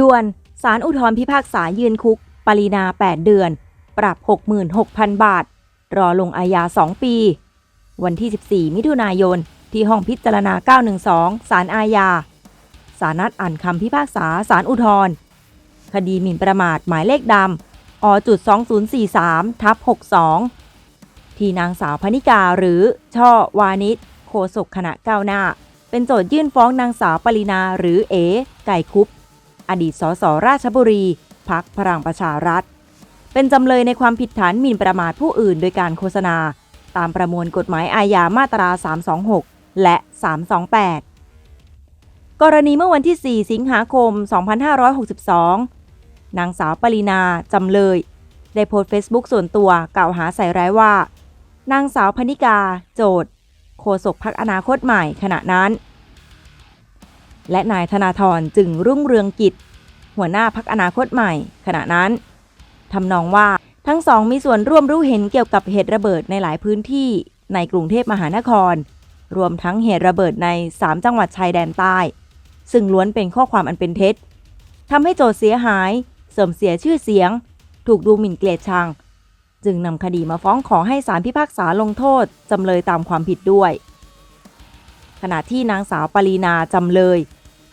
ด่วนสารอุทธรพิพากษายืนคุก ปรินา 8 เดือน ปรับ 66,000 บาท รอลงอาญา 2 ปี วันที่ 14 มิถุนายน ที่ห้องพิจารณา 912สารอาญา สารนัดอ่านคำพิพากษาสารอุทธรคดีหมิ่นประมาทหมายเลขดำอจุด2043ทับ62 ที่นางสาวพนิกาหรือ ช่อวานิชโฆษกคณะก้าวหน้า เป็นโจทยื่นฟ้องนางสาวปรินาหรือเอไก่คุป อดีตสสราชบุรี พักพลังประชารัฐ เป็นจำเลยในความผิดฐานหมิ่นประมาทผู้อื่นโดยการโฆษณา ตามประมวลกฎหมายอาญามาตรา 326 และ 328 กรณีเมื่อวันที่ 4 สิงหาคม 2562 นางสาวปรินาจำเลย ได้โพสต์เฟซบุ๊กส่วนตัวกล่าวหาใส่ร้ายว่า นางสาวพนิกา โจทย์โฆษกพักอนาคตใหม่ขณะนั้น และนายธนาธรจึงรุ่งเรืองกิจ หัวหน้าพักอนาคตใหม่ ขณะนั้นทำนองว่าทั้งสองมีส่วนร่วมรู้เห็นเกี่ยวกับเหตุระเบิดในหลายพื้นที่ในกรุงเทพมหานคร รวมทั้งเหตุระเบิดใน 3 จังหวัดชายแดนใต้ ซึ่งล้วนเป็นข้อความอันเป็นเท็จทำให้โจทย์เสียหาย เสื่อมเสียชื่อเสียง ถูกดูหมิ่นเกลียดชัง จึงนำคดีมาฟ้องขอให้ศาลพิพากษาลงโทษจำเลยตามความผิดด้วย ขณะที่นางสาวปรีนาจำเลย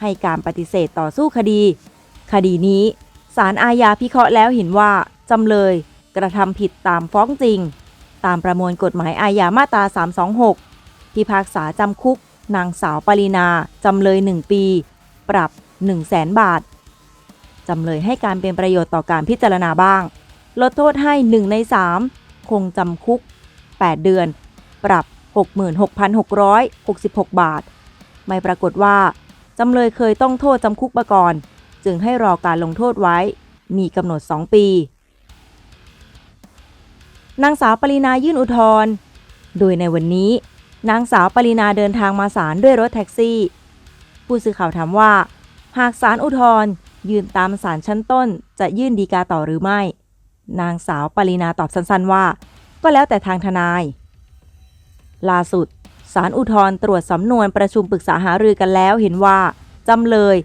ให้การปฏิเสธต่อสู้คดี คดีนี้ศาลอาญาพิเคราะห์แล้วเห็นว่า จำเลยกระทำผิดตามฟ้องจริง ตามประมวลกฎหมายอาญามาตรา 326 พิพากษาจำคุก นางสาวปรินา จำเลย 1 ปี ปรับ 1 0 0 0 0แสนบาท จำเลยให้การเป็นประโยชน์ต่อการพิจารณาบ้าง ลดโทษให้ 1 ใน 3 คงจำคุก 8 เดือน ปรับ 66,666 บาท ไม่ปรากฏว่า จำเลยเคยต้องโทษจำคุกมาก่อน จึงให้รอการลงโทษไว้ มีกำหนด 2 ปี นางสาวปรินายื่นอุทธรณ์โดยในวันนี้ นางสาวปรินาเดินทางมาศาลด้วยรถแท็กซี่ ผู้สื่อข่าวถามว่า หากศาลอุทธรณ์ยืนตามศาลชั้นต้น จะยื่นดีกาต่อหรือไม่ นางสาวปรินาตอบสั้นๆว่า ก็แล้วแต่ทางทนาย ล่าสุดศาลอุทธรตรวจสำนวนประชุมปรึกษาหารือกันแล้วเห็นว่า จำเลย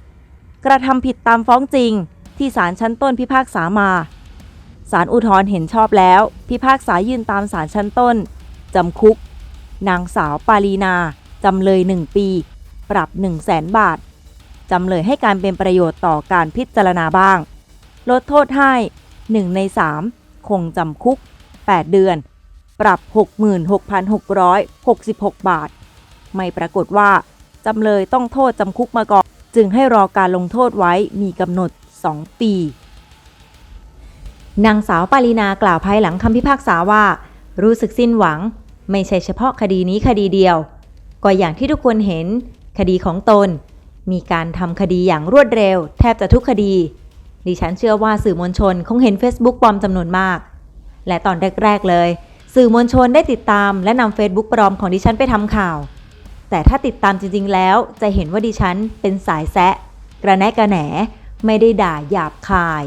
กระทำผิดตามฟ้องจริง ที่ศาลชั้นต้นพิพากษามาศาลอุทธรเห็นชอบแล้ว พิพากษายืนตามศาลชั้นต้น จำคุก นางสาวปารีนา จำเลย 1 ปี ปรับ 1 0 0 0 0แสนบาท จำเลยให้การเป็นประโยชน์ต่อการพิจารณาบ้าง ลดโทษให้ 1 ใน 3 คงจำคุก 8 เดือน ปรับ 66,666 บาท ไม่ปรากฏว่า จำเลยต้องโทษจำคุกมาก่อน จึงให้รอการลงโทษไว้มีกำหนด 2 ปี นางสาวปารีนากล่าวภายหลังคำพิพากษาว่า รู้สึกสิ้นหวัง ไม่ใช่เฉพาะคดีนี้คดีเดียว ก็อย่างที่ทุกคนเห็น คดีของตน มีการทำคดีอย่างรวดเร็ว แทบจะทุกคดี ดิฉันเชื่อว่าสื่อมวลชนคงเห็น Facebook ปลอมจำนวนมาก และตอนแรก ๆ เลย สื่อมวลชนได้ติดตามและนำ Facebook ปลอมของดิฉันไปทำข่าว แต่ถ้าติดตามจริง ๆ แล้วจะเห็นว่าดิฉันเป็นสายแซะ กระแนะกระแหน ไม่ได้ด่าหยาบคาย